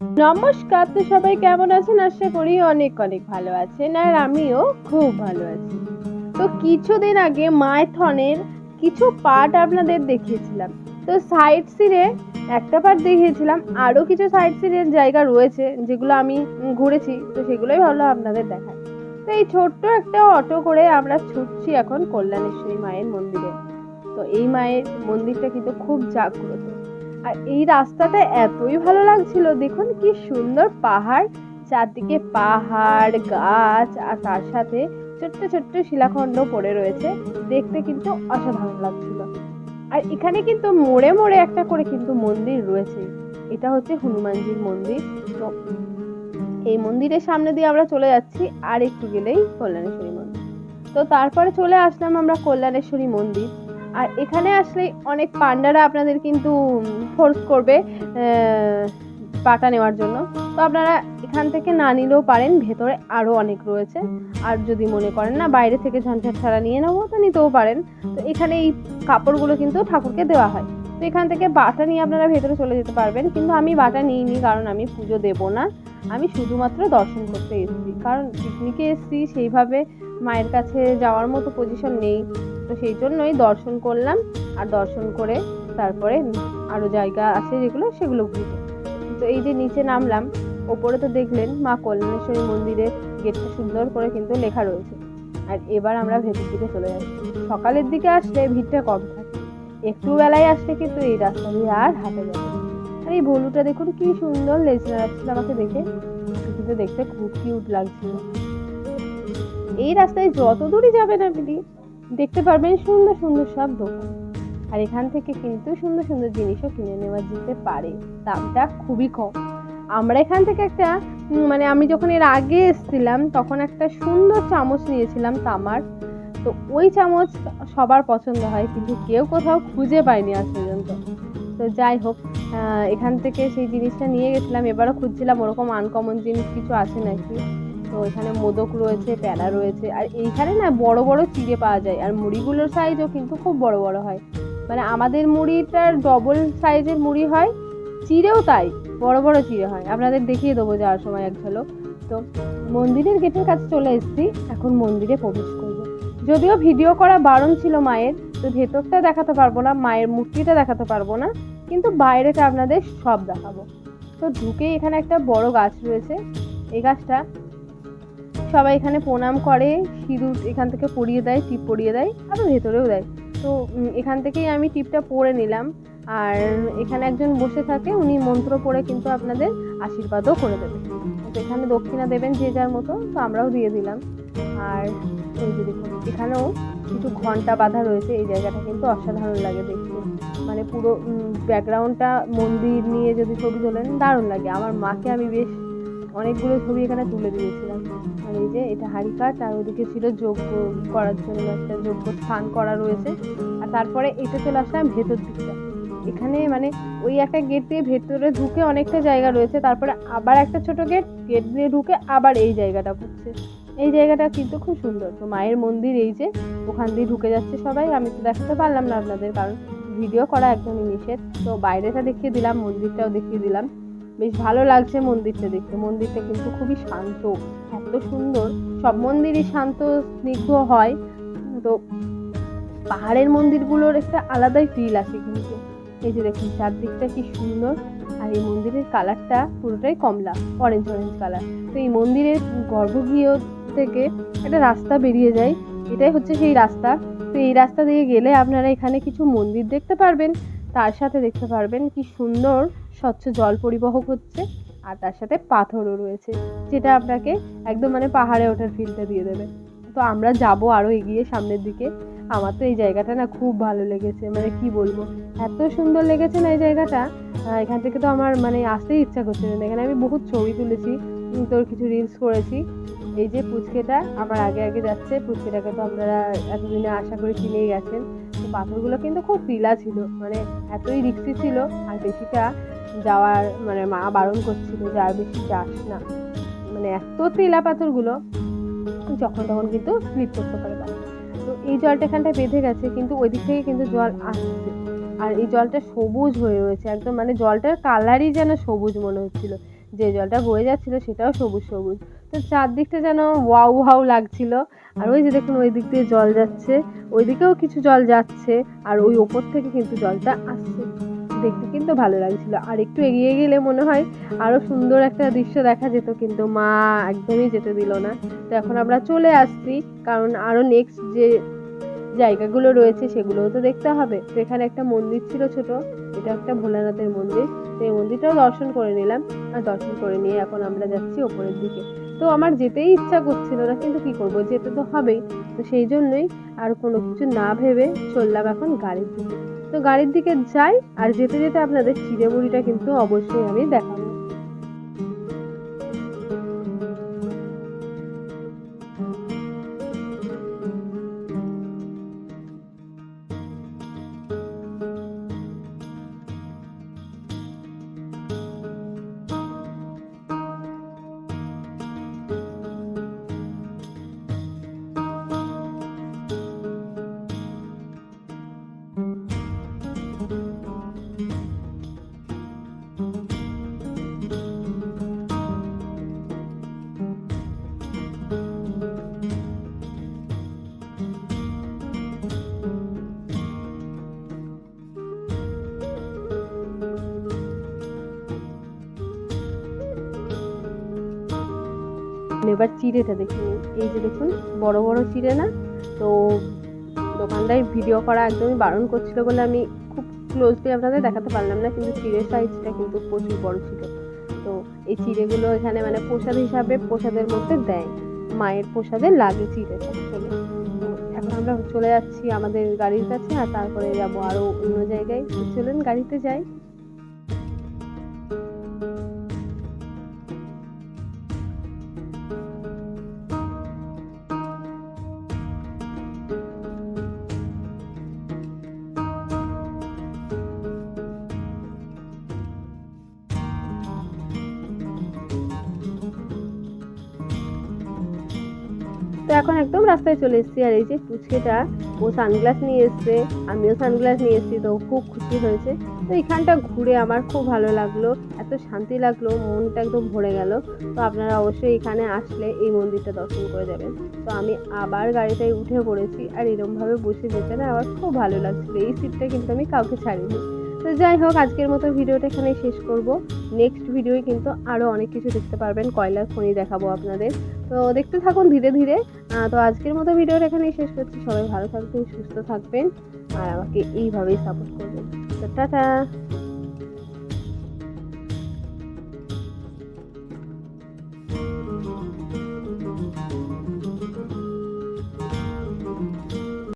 নমস্কার, তো সবাই কেমন আছেন? আশা করি অনেক অনেক ভালো আছেন আর আমিও খুব ভালো আছি। তো কিছুদিন আগে মাইথনের কিছু পার্ট আপনাদের দেখিয়েছিলাম। তো সাইড সিনে একটা পার্ট দেখিয়েছিলাম, আরও কিছু সাইড সিনের জায়গা রয়েছে যেগুলো আমি ঘুরেছি, তো সেগুলোই ভালো আপনাদের দেখায় তো এই ছোট্ট একটা অটো করে আমরা ছুটছি এখন কল্যাণেশ্বরী মায়ের মন্দিরে। তো এই মায়ের মন্দিরটা কিন্তু খুব জাগ্রত। আর এই রাস্তাটা এতই ভালো লাগছিল, দেখুন কি সুন্দর পাহাড়। চারদিকে পাহাড়, গাছ, আর তার সাথে ছোট্ট ছোট্ট শিলাখণ্ড পড়ে রয়েছে। দেখতে কিন্তু অসাধারণ লাগছিল। আর এখানে কিন্তু মোড়ে মোড়ে একটা করে কিন্তু মন্দির রয়েছে। এটা হচ্ছে হনুমানজির মন্দির। তো এই মন্দিরের সামনে দিয়ে আমরা চলে যাচ্ছি, আর একটু গেলেই কল্যাণেশ্বরী মন্দির। তো তারপরে চলে আসলাম আমরা কল্যাণেশ্বরী মন্দির। আর এখানে আসলে অনেক পান্ডারা আপনাদের কিন্তু ফোর্স করবে পাটা নেওয়ার জন্য। তো আপনারা এখান থেকে না নিলেও পারেন, ভেতরে আরও অনেক রয়েছে। আর যদি মনে করেন না, বাইরে থেকে ঝঞ্ঝাট ছাড়া নিয়ে নেব, তো নিতেও পারেন। তো এখানে এই কাপড়গুলো কিন্তু ঠাকুরকে দেওয়া হয়। তো এখান থেকে বাটা নিয়ে আপনারা ভেতরে চলে যেতে পারবেন, কিন্তু আমি বাটা নিইনি, কারণ আমি পুজো দেবো না। আমি শুধুমাত্র দর্শন করতে এসেছি। কারণ পিকনিকে এসেছি, সেইভাবে মায়ের কাছে যাওয়ার মতো পজিশন নেই। তো সেই জন্যই দর্শন করলাম। আর দর্শন করে তারপরে আরও জায়গা আছে যেগুলো, সেগুলো ঘুরবো। তো এই যে নিচে নামলাম, ওপরে তো দেখলেন মা কল্যাণেশ্বরী মন্দিরের গেটটা সুন্দর করে কিন্তু লেখা রয়েছে। আর এবার আমরা ভেতর দিকে চলে যাচ্ছি। সকালের দিকে আসলে ভিড়টা কম থাকে। একটু বেলায় আসলে কিন্তু এই রাস্তা দিয়ে আর হাঁটা যাবে আর এই ভলুটা দেখুন, কি সুন্দর লেজ নাড়াচ্ছিল আমাকে দেখে। কিন্তু দেখতে খুব কিউট লাগছিল। এই রাস্তায় যত দূরই যাবেন আপনি দেখতে পারবেন সুন্দর সুন্দর সব দোকান। আর এখান থেকে কিন্তু সুন্দর সুন্দর জিনিসও কিনে নেওয়া যেতে পারে। দামটা খুবই কম। আমরা এখান থেকে একটা মানে আমি যখন এর আগে এসেছিলাম, তখন একটা সুন্দর চামচ নিয়েছিলাম তামার। তো ওই চামচ সবার পছন্দ হয়, কিন্তু কেউ কোথাও খুঁজে পায়নি আজ পর্যন্ত। তো যাই হোক এখান থেকে সেই জিনিসটা নিয়ে গেছিলাম। এবারও খুঁজছিলাম, ওরকম আনকমন জিনিস কিছু আছে নাকি? তো এখানে মোদক রয়েছে প্যালা রয়েছে, আর এইখানে না বড় বড় চিড়ে পাওয়া যায়, আর মুড়িগুলোর সাইজও কিন্তু খুব বড় বড় হয়। মানে আমাদের মুড়িটার ডবল সাইজের মুড়ি হয়, চিড়েও তাই, বড় বড় চিড়ে হয়। আপনাদের দেখিয়ে দেবো যাওয়ার সময় এক ঝলক। তো মন্দিরের গেটের কাছে চলে এসেছি, এখন মন্দিরে প্রবেশ করব। যদিও ভিডিও করা বারণ ছিল মায়ের, তো ভেতরটা দেখাতে পারব না, মায়ের মূর্তিটা দেখাতে পারব না, কিন্তু বাইরেটা আপনাদের সব দেখাবো। তো ঢুকেই এখানে একটা বড় গাছ রয়েছে, এই গাছটা সবাই এখানে প্রণাম করে, সিঁদুর এখান থেকে পরিয়ে দেয়, টিপ পরিয়ে দেয়, আবার ভেতরেও দেয়। তো এখান থেকেই আমি টিপটা পরে নিলাম। আর এখানে একজন বসে থাকে, উনি মন্ত্র পড়ে কিন্তু আপনাদের আশীর্বাদও করে দেবে। তো এখানে দক্ষিণা দেবেন যে যার মতো, তো আমরাও দিয়ে দিলাম। আর এখানেও কিছু ঘণ্টা বাঁধা রয়েছে, এই জায়গাটা কিন্তু অসাধারণ লাগে দেখতে। মানে পুরো ব্যাকগ্রাউন্ডটা মন্দির নিয়ে যদি ছবি তোলেন, দারুণ লাগে। আমার মাকে আমি বেশ অনেকগুলো ছবি এখানে তুলে দিয়েছিলাম। আর এই যে এটা হারিকাট আর ওদিকে ছিল যজ্ঞ করার জন্য একটা যজ্ঞ স্থান করা রয়েছে। আর তারপরে এটা চলে আসলাম ভেতর দিকটা। এখানে মানে ওই একটা গেট দিয়ে ভেতরে ঢুকে অনেকটা জায়গা রয়েছে, তারপরে আবার একটা ছোট গেট গেট দিয়ে ঢুকে আবার এই জায়গাটা পড়ছে এই জায়গাটা কিন্তু খুব সুন্দর। তো মায়ের মন্দির এই যে, ওখান দিয়ে ঢুকে যাচ্ছে সবাই। আমি তো দেখাতে পারলাম না আপনাদের, কারণ ভিডিও করা একদমই নিষেধ তো বাইরেটা দেখিয়ে দিলাম, মন্দিরটাও দেখিয়ে দিলাম। বেশ ভালো লাগছে মন্দিরটা দেখতে। মন্দিরটা কিন্তু খুবই শান্ত, এত সুন্দর। সব মন্দিরই শান্ত, স্নিগ্ধ হয়। তো পাহাড়ের মন্দিরগুলোর একটা আলাদাই ফিল আসে কিন্তু। এই যে দেখুন, চারদিকটা কি সুন্দর। আর এই মন্দিরের কালারটা পুরোটাই কমলা অরেঞ্জ অরেঞ্জ কালার তো এই মন্দিরের গর্ভগৃহ থেকে একটা রাস্তা বেরিয়ে যায়। এটাই হচ্ছে সেই রাস্তা। তো এই রাস্তা দিয়ে গেলে আপনারা এখানে কিছু মন্দির দেখতে পারবেন। তার সাথে দেখতে পারবেন কি সুন্দর স্বচ্ছ জল পরিবহ হচ্ছে, আর তার সাথে পাথরও রয়েছে, যেটা আপনাকে একদম মানে পাহাড়ে ওঠার ফিলটা দিয়ে দেবে। তো আমরা যাব আরও এগিয়ে সামনের দিকে। আমার তো এই জায়গাটা না খুব ভালো লেগেছে মানে কি বলব? এত সুন্দর লেগেছে না এই জায়গাটা এখান থেকে তো আমার মানে আসতেই ইচ্ছা করছে না। এখানে আমি বহুত ছবি তুলেছি তোর কিছু রিলস করেছি। এই যে পুচকেটা আমার আগে আগে যাচ্ছে, পুচকেটাকে তো আপনারা এতদিনে আশা করে চিনেই গেছেন। তো পাথরগুলো কিন্তু খুব পিলা ছিল মানে এতই রিক্সি ছিল, আর বেশিটা যাওয়ার মানে মা বারণ করছিল যে আর বেশি যাস না। মানে এত তেলা পাথরগুলো, যখন তখন কিন্তু স্লিপ করতে পারে তো এই জলটা এখানটায় বেঁধে গেছে, কিন্তু ওই দিক থেকে কিন্তু জল আসছে। আর এই জলটা সবুজ হয়ে রয়েছে, একদম মানে জলটার কালারই যেন সবুজ মনে হচ্ছিল। যে জলটা বয়ে যাচ্ছিল সেটাও সবুজ সবুজ। তো চারদিকটা যেন ওয়াও ওয়াও লাগছিল। আর ওই যে দেখুন ওই দিক দিয়ে জল যাচ্ছে, ওইদিকেও কিছু জল যাচ্ছে, আর ওই ওপর থেকে কিন্তু জলটা আসছে। দেখতে কিন্তু ভালো লাগছিল। আর একটু এগিয়ে গেলে মনে হয় আরও সুন্দর একটা দৃশ্য দেখা যেত, কিন্তু মা একদমই যেতে দিল না। তো এখন আমরা চলে আসছি, কারণ আরও নেক্সট যে জায়গাগুলো রয়েছে সেগুলোও তো দেখতে হবে। তো এখানে একটা মন্দির ছিল ছোট, এটা একটা ভোলানাথের মন্দির। তো এই মন্দিরটাও দর্শন করে নিলাম, আর দর্শন করে নিয়ে এখন আমরা যাচ্ছি ওপরের দিকে। তো আমার যেতেই ইচ্ছা করছিল না, কিন্তু কি করব, যেতে তো হবেই। তো সেই জন্যই আর কোনো কিছু না ভেবে চললাম এখন গাড়ির দিকে। তো গাড়ির দিকে যাই আর যেতে যেতে আপনাদের চিড়ে মুড়িটা কিন্তু অবশ্যই আমি দেখাবো। এবার চিড়েটা দেখে নিন এই যে দেখুন, বড় বড় চিড়ে না? তো দোকানদার ভিডিও করা একদমই বারণ করছিল বলে আমি খুব ক্লোজলি আপনাদের দেখাতে পারলাম না, কিন্তু চিড়ের সাইজটা কিন্তু প্রচুর বড় ছিল। তো এই চিড়েগুলো এখানে মানে প্রসাদ হিসাবে প্রসাদের মধ্যে দেয়। মায়ের প্রসাদে লাগে চিড়েটা এখন আমরা চলে যাচ্ছি আমাদের গাড়ির কাছে আর তারপরে যাব আরও অন্য জায়গায়। চলুন, গাড়িতে যাই। রাস্তায় চলে এসেছি আর এই যে পুচকেটা, ও সানগ্লাস নিয়ে এসছে, আমিও সানগ্লাস নিয়ে এসেছি, তো খুব খুশি হয়েছে। তো এখানটা ঘুরে আমার খুব ভালো লাগল, এত শান্তি লাগল, মনটা একদম ভরে গেল। তো আপনারা অবশ্যই এখানে আসলে এই মন্দিরটা দর্শন করে যাবেন। তো আমি আবার গাড়িটায় উঠে পড়েছি আর এরমভাবে বসে যেতে না আমার খুব ভালো লাগছিল। এই সিটটা কিন্তু আমি কাউকে ছাড়িনি। তো যাই হোক, আজকের মতো ভিডিওটা এখানেই শেষ করব। নেক্সট ভিডিওয় কিন্তু আরও অনেক কিছু দেখতে পারবেন। কয়লার খনি দেখাবো আপনাদের। তো দেখতে থাকুন ধীরে ধীরে। তো আজকের মতো ভিডিওটা এখানেই শেষ করছি। সবাই ভালো থাকবেন, সুস্থ থাকবেন। আর আমাকে এইভাবেই সাপোর্ট করবেন। তো টাটা।